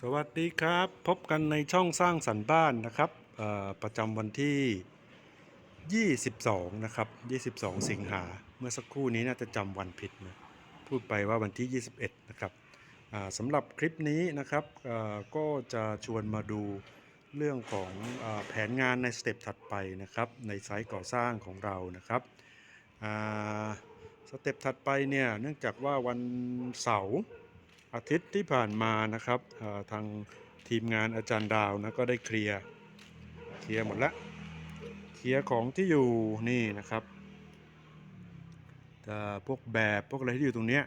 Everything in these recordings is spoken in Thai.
สวัสดีครับ พบกันในช่องสร้างสรรค์บ้านนะครับประจำวันที่ 22 นะครับ 22 สิงหา เมื่อสักครู่นี้น่าจะจำวันผิดนะพูดไปว่าวันที่ 21 นะครับสำหรับคลิปนี้นะครับก็จะชวนมาดูเรื่องของอแผนงานในสเต็ปถัดไปนะครับ ในไซต์ก่อสร้างของเรานะครับสเต็ปถัดไปเนี่ยเนื่องจากว่าวันเสาร์ อาทิตย์ที่ผ่านมานะครับทางทีมงานอาจารย์ดาวนะก็ได้เคลียร์เคลียร์หมดแล้วเคลียร์ของที่อยู่นี่นะครับแต่พวกแบบพวกอะไรที่อยู่ตรงเนี้ย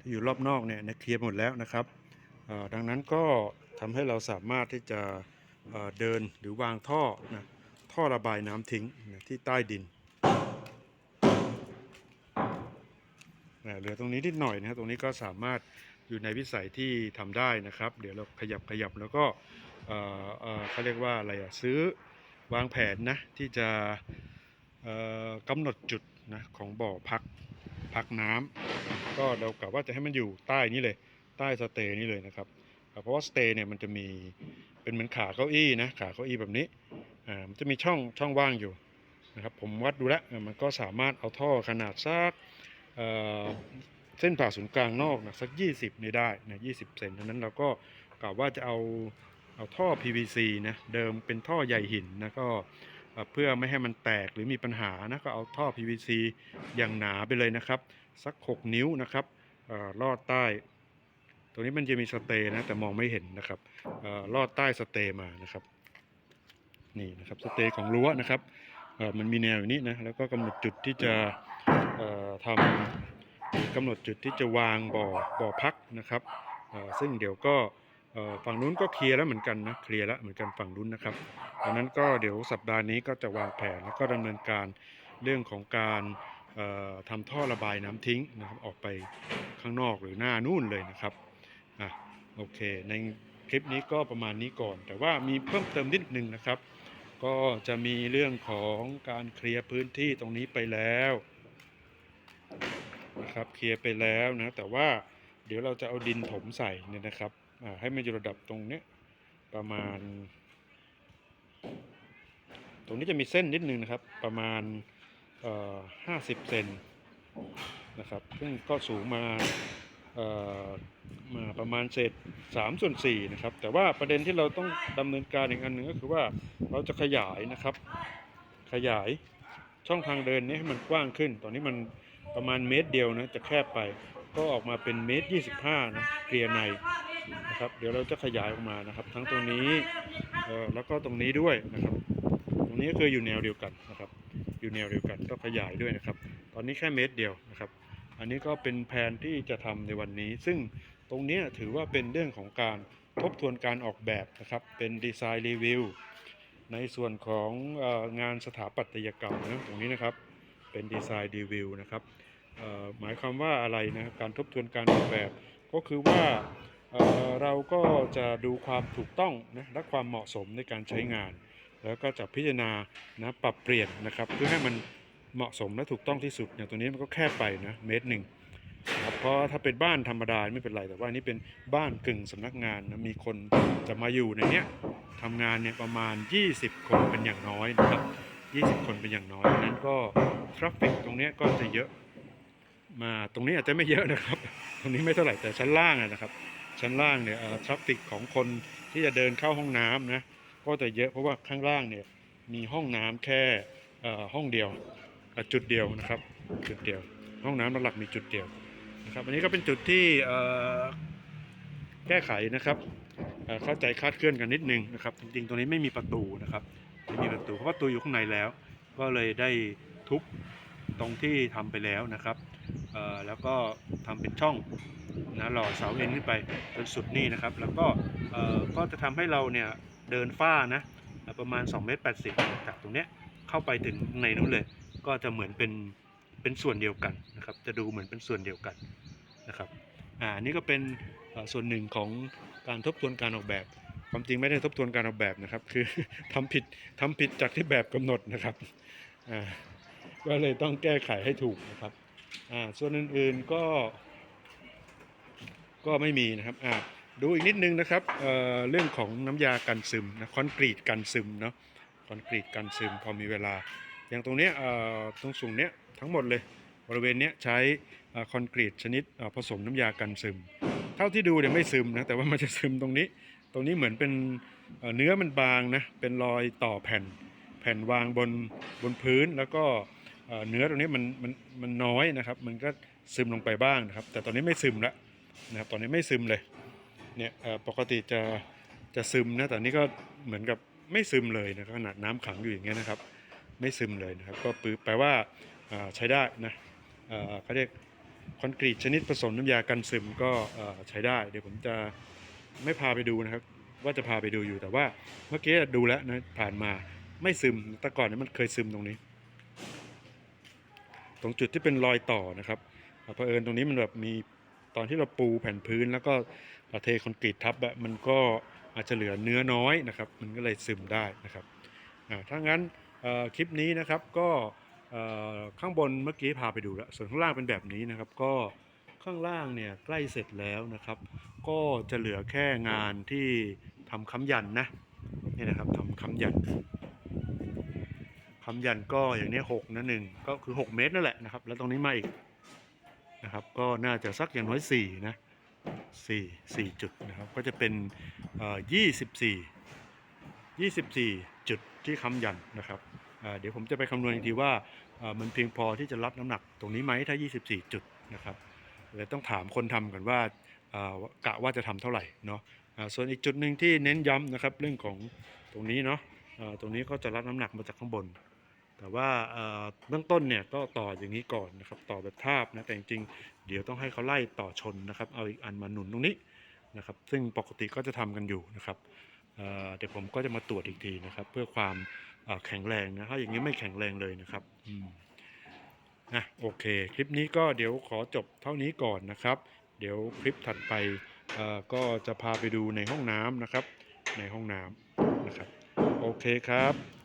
ที่อยู่รอบนอกเนี่ยเคลียร์หมดแล้วนะครับดังนั้นก็ทำให้เราสามารถที่จะเเดินหรือวางท่อนะท่อระบายน้ำทิ้งนะที่ใต้ดินนะเหลือตรงนี้นิดหน่อยนะครับตรงนี้ก็สามารถ อยู่ในวิสัยที่ทำได้นะครับ เดี๋ยวเราขยับขยับแล้วก็เขาเรียกว่าอะไรอะซื้อวางแผนนะที่จะเอ่อกำหนดจุดนะของบ่อพักพักน้ำก็เรากะว่าจะให้มันอยู่ใต้นี้เลยใต้สเตย์นี้เลยนะครับ เพราะว่าสเตย์เนี่ยมันจะมีเป็นเหมือนขาเก้าอี้นะขาเก้าอี้แบบนี้อ่ามันจะมีช่องช่องว่างอยู่นะครับผมวัดดูแล้วมันก็สามารถเอาท่อขนาดสัก เส้นผ่าศูนย์กลางนอกนะสัก 20นี่ได้นะ20เซนดังนั้นเราก็กะว่าจะเอาเอาท่อ PVC นะเดิมเป็นท่อใหญ่หินนะก็เพื่อไม่ให้มันแตกหรือมีปัญหานะก็เอาท่อ PVC อย่างหนาไปเลยนะครับ สัก 6 นิ้วนะครับอลอดใต้ ตรงนี้มันจะมีสเตย์นะแต่มองไม่เห็นนะครับอลอดใต้สเตย์มานะครับนี่นะครับสเตย์ของรั้วนะครับมันมีแนวอยู่นี้นะแล้วก็กำหนดจุดที่จะทำ กำหนดจุดที่จะวางบ่อบ่อพักนะครับซึ่งเดี๋ยวก็ฝั่งนู้นก็เคลียร์แล้วเหมือนกันนะเคลียร์แล้วเหมือนกันฝั่งนู้นนะครับดังนั้นก็เดี๋ยวสัปดาห์นี้ก็จะวางแผนแล้วก็ดำเนินการเรื่องของการเอ่อทำท่อระบายน้ำทิ้งนะครับออกไปข้างนอกหรือหน้านู่นเลยนะครับอะโอเค ในคลิปนี้ก็ประมาณนี้ก่อน แต่ว่ามีเพิ่มเติมนิดนึงนะครับ ก็จะมีเรื่องของการเคลียร์พื้นที่ตรงนี้ไปแล้ว นะครับเคลียร์ไปแล้วนะแต่ว่าเดี๋ยวเราจะเอาดินถมใส่เนี่ยนะครับให้มันอยู่ระดับตรงเนี้ยประมาณ ตรงนี้จะมีเส้นนิดนึงนะครับ ประมาณห้าสิบเซนนะครับซึ่งก็สูงมามาประมาณเศษ3ส่วน4นะครับ แต่ว่าประเด็นที่เราต้องดำเนินการอีกอันหนึ่งก็คือว่าเราจะขยายนะครับ ขยายช่องทางเดินนี้ให้มันกว้างขึ้น ตอนนี้มัน ประมาณเมตรเดียวนะจะแคบไป ก็ออกมาเป็นเมตร 25นะเกลียร์ในนะครับ เดี๋ยวเราจะขยายออกมานะครับ ทั้งตรงนี้แล้วก็ตรงนี้ด้วยนะครับ ตรงนี้ก็คืออยู่แนวเดียวกันนะครับ อยู่แนวเดียวกันก็ขยายด้วยนะครับ ตอนนี้แค่เมตรเดียวนะครับ อันนี้ก็เป็นแผนที่จะทำในวันนี้ ซึ่งตรงนี้ถือว่าเป็นเรื่องของการทบทวนการออกแบบนะครับ เป็นดีไซน์รีวิวในส่วนของงานสถาปัตยกรรมนะตรงนี้นะครับ เป็นดีไซน์รีวิวนะครับ หมายความว่าอะไรนะการทบทวนการออกแบบ ก็คือว่าเเราก็จะดูความถูกต้องนะและความเหมาะสมในการใช้งาน แล้วก็จะพิจารณานะปรับเปลี่ยนนะครับเพื่อให้มันเหมาะสมและถูกต้องที่สุดอย่างตัวนี้มันก็แคบไปนะเมตรหนึ่งนะครับเพราะถ้าเป็นบ้านธรรมดาไม่เป็นไรแต่ว่านี้เป็นบ้านกึ่งสำนักงานนะมีคนจะมาอยู่ในเนี้ยทำงานเนี่ยประมาณ 20 คนเป็นอย่างน้อยนะครับ 20 คนเป็นอย่างน้อยนั้นก็ทราฟฟิกตรงนี้ก็จะเยอะ มาตรงนี้อาจจะไม่เยอะนะครับ ตรงนี้ไม่เท่าไหร่แต่ชั้นล่างนะครับ ชั้นล่างเนี่ยทราฟฟิกของคนที่จะเดินเข้าห้องน้ำนะก็จะเยอะเพราะว่าข้างล่างเนี่ยมีห้องน้ำแค่ห้องเดียวจุดเดียวนะครับ จุดเดียว ห้องน้ำหลักมีจุดเดียวนะครับอันนี้ก็เป็นจุดที่แก้ไขนะครับเข้าใจคลาดเคลื่อนกันนิดนึงนะครับ จริงๆตรงนี้ไม่มีประตูนะครับไม่มีประตูเพราะว่าประตูอยู่ข้างในแล้ว ก็เลยได้ทุบตรงที่ทำไปแล้วนะครับ แล้วก็ทำเป็นช่องนะหล่อเสาเอ็นขึ้นไปจนสุดนี่นะครับ แล้วก็ก็จะทำให้เราเนี่ยเดินฝ้านะประมาณ2เมตร80จากตรงเนี้ยเข้าไปถึงในนู้นเลย ก็จะเหมือนเป็นเป็นส่วนเดียวกันนะครับจะดูเหมือนเป็นส่วนเดียวกันนะครับอ่านี่ก็เป็นส่วนหนึ่งของการทบทวนการออกแบบความจริงไม่ได้ทบทวนการออกแบบนะครับ คือทำผิดทำผิดจากที่แบบกำหนดนะครับอ่าก็เลยต้องแก้ไขให้ถูกนะครับ อ่าส่วนอื่นๆก็ ก็ไม่มีนะครับอ่าดูอีกนิดนึงนะครับเอ่อเรื่องของน้ำยากันซึมนะคอนกรีตกันซึมเนาะคอนกรีตกันซึมพอมีเวลา อย่างตรงเนี้ยเอ่อตรงสูงเนี้ยทั้งหมดเลยบริเวณเนี้ยใช้คอนกรีตชนิดผสมน้ำยากันซึม เท่าที่ดูเนี่ยไม่ซึมนะแต่ว่ามันจะซึมตรงนี้ ตรงนี้เหมือนเป็นเนื้อมันบางนะเป็นรอยต่อแผ่นแผ่นวางบนบนพื้นแล้วก็ เนื้อตรงนี้มันมันมันน้อยนะครับ มันก็ซึมลงไปบ้างนะครับ แต่ตอนนี้ไม่ซึมแล้วนะครับ ตอนนี้ไม่ซึมเลย เนี่ยปกติจะจะซึมนะแต่นี่ก็เหมือนกับไม่ซึมเลยนะครับขนาดน้ำขังอยู่อย่างเงี้ยนะครับ ไม่ซึมเลยนะครับ ก็ปืแปลว่าใช้ได้นะเขาเรียกคอนกรีตชนิดผสมน้ำยากันซึมก็ใช้ได้ เดี๋ยวผมจะไม่พาไปดูนะครับ ว่าจะพาไปดูอยู่แต่ว่าเมื่อกี้ดูแล้วนะผ่านมาไม่ซึมแต่ก่อนนี่ยมันเคยซึมตรงนี้ ตรงจุดที่เป็นรอยต่อนะครับอเผอิญตรงนี้มันแบบมีตอนที่เราปูแผ่นพื้น แล้วก็เทคอนกรีตทับอะมันก็อาจจะเหลือเนื้อน้อยนะครับ มันก็เลยซึมได้นะครับถ้างั้นคลิปนี้นะครับก็ข้างบนเมื่อกี้พาไปดูแล้วส่วนข้างล่างเป็นแบบนี้นะครับ ก็ข้างล่างเนี่ยใกล้เสร็จแล้วนะครับ ก็จะเหลือแค่งานที่ทำค้ำยันนะนี่นะครับทำค้ำยัน ค้ำยันก็อย่างนี้หกนะหนึ่งก็คือ6เมตรนั่นแหละนะครับ แล้วตรงนี้มาอีกนะครับ ก็น่าจะสักอย่างน้อย4นะ4 4จุดนะครับ ก็จะเป็นเอ่อ24 24จุดที่ค้ำยันนะครับเดี๋ยวผมจะไปคำนวณอีกทีว่ามันเพียงพอที่จะรับน้ำหนักตรงนี้ไหมถ้า 24 จุดนะครับเลยต้องถามคนทำก่อนว่าากะว่าจะทำเท่าไหร่เนาะส่วนอีกจุดหนึ่งที่เน้นย้ำนะครับเรื่องของตรงนี้เนาะตรงนี้ก็จะรับน้ำหนักมาจากข้างบน แต่ว่าเบื้องต้นเนี่ยก็ต่ออย่างนี้ก่อนนะครับต่อแบบทาบนะแต่จริงๆเดี๋ยวต้องให้เขาไล่ต่อชนนะครับ เอาอีกอันมาหนุนตรงนี้นะครับ ซึ่งปกติก็จะทำกันอยู่นะครับเดี๋ยวผมก็จะมาตรวจอีกทีนะครับ เพื่อความแข็งแรงนะถ้าอย่างนี้ไม่แข็งแรงเลยนะครับนะโอเค คลิปนี้ก็เดี๋ยวขอจบเท่านี้ก่อนนะครับ เดี๋ยวคลิปถัดไปก็จะพาไปดูในห้องน้ำนะครับ ในห้องน้ำนะครับ โอเคครับ